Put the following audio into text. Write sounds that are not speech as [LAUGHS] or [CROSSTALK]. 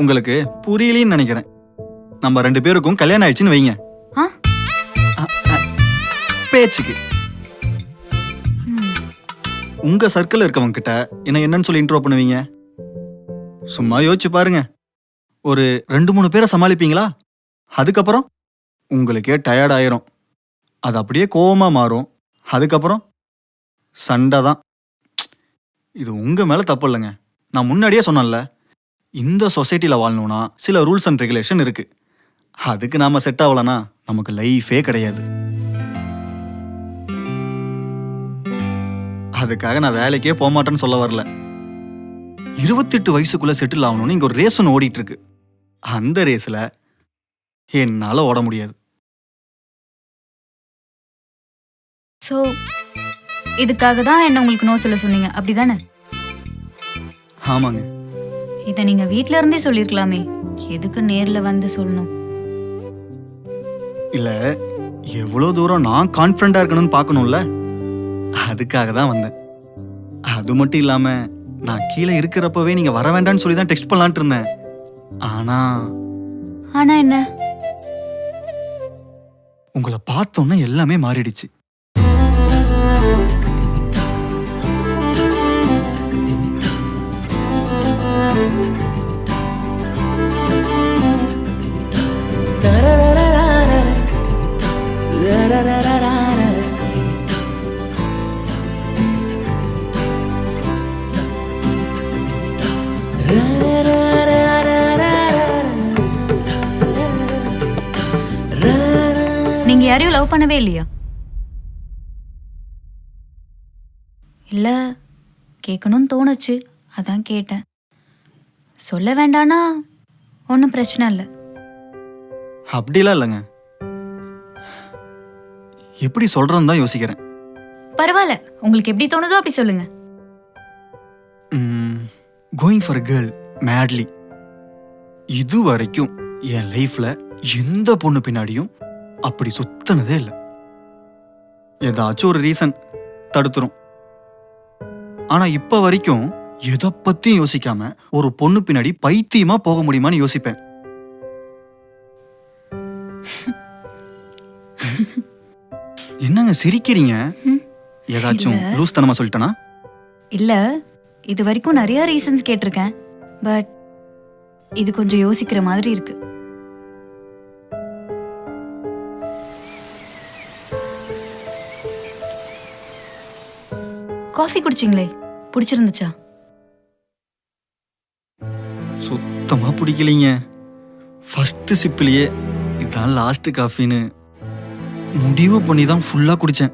உங்களுக்கு புரியலன்னு நினைக்கிறேன். நம்ம ரெண்டு பேருக்கும் கல்யாணம் ஆயிடுச்சுன்னு வைங்க. பேச்சுக்கு. உங்க சர்க்கிள் இருக்கவங்க கிட்ட என்ன என்னன்னு சொல்லி இன்ட்ரோ பண்ணுவீங்க? சும்மா யோசிச்சு பாருங்க. ஒரு ரெண்டு மூணு பேரை சமாளிப்பீங்களா? அதுக்கப்புறம் உங்களுக்கே டயர்ட் ஆயிரும். அது அப்படியே கோவமா மாறும். அதுக்கப்புறம் சண்டை தான். இது உங்க மேல தப்பு இல்லைங்க. நான் முன்னாடியே சொன்னேன்ல. இந்த சொசைட்டில வாழணும்னா சில ரூல்ஸ் அண்ட் ரெகுலேஷன் இருக்கு. அதுக்கு நாம செட் ஆகலனா நமக்கு லைஃபே கிடையாது. அதுக்காக நான் வேலைக்கே போக மாட்டேன்னு சொல்ல வரல. இருபத்தெட்டு வயசுக்குள்ள செட்டில் ஆகணும்னு இங்க ஒரு ரேஸ் ஒன்று ஓடிட்டு இருக்கு அந்த ரேஸ்ல என்னால ஓட முடியாது. ஸோ இதுக்காக தான் என்ன உங்களுக்கு நோ சொல்ல சொன்னீங்க? அப்படிதானே? ஆமாங்க. இதை நீங்க வீட்ல இருந்தே சொல்லிருக்கலாமே. எதுக்கு நேர்ல வந்து சொல்லணும்? இல்ல எவ்வளவு தூரம் நான் கான்ஃபிடண்டா இருக்கணும்னு பார்க்கணும்ல? அதுக்காக தான் வந்தேன். அது மட்டும் இல்லாம நான் கீழே இருக்கிறப்பவே நீங்க வர வேண்டாம்னு சொல்லி தான் டெக்ஸ்ட் பண்ணலான்ட்டு இருந்தேன். ஆனா ஆனா என்ன? உங்களை பார்த்தோன்னே எல்லாமே மாறிடுச்சு. நீங்க யாரையும் லவ் பண்ணவே இல்லையா? இல்ல கேட்கணும்னு தோணுச்சு. அதான் கேட்டேன். சொல்ல வேண்டானா ஒன்றும் பிரச்சனை இல்லை. அப்படிலாம் இல்லைங்க. எப்படி சொல்றேன்னு தான் யோசிக்கிறேன். பரவாயில்ல. உங்களுக்கு எப்படி தோணுதோ அப்படி சொல்லுங்க. கோயிங் ஃபார் கேர்ள் மேட்லி இது வரைக்கும் என் லைஃப்ல எந்த பொண்ணு பின்னாடியும் அப்படி சுத்தனதே இல்லை. ஏதாச்சும் ஒரு ரீசன் தடுத்துரும். ஆனா இப்ப வரைக்கும் எதை பத்தியும் யோசிக்காம ஒரு பொண்ணு பின்னாடி பைத்தியமா போக முடியுமான்னு யோசிப்பேன். [LAUGHS] என்னங்க சிரிக்கிறீங்க? ம். ஏதாச்சும். லூஸ் தனமா சொல்லிட்டேனா? இல்ல இது வரைக்கும் நிறைய ரீசன்ஸ் கேட்டிருக்கேன். பட் இது கொஞ்சம் யோசிக்கிற மாதிரி இருக்கு. காஃபி குடிச்சிங்களே? பிடிச்சிருந்துச்சா? சுத்தமா பிடிக்கலைங்க. ஃபர்ஸ்ட் சிப்பிலேயே இதான் லாஸ்ட் காஃபின்னு முடிவு பண்ணி தான் ஃபுல்லாக குடித்தேன்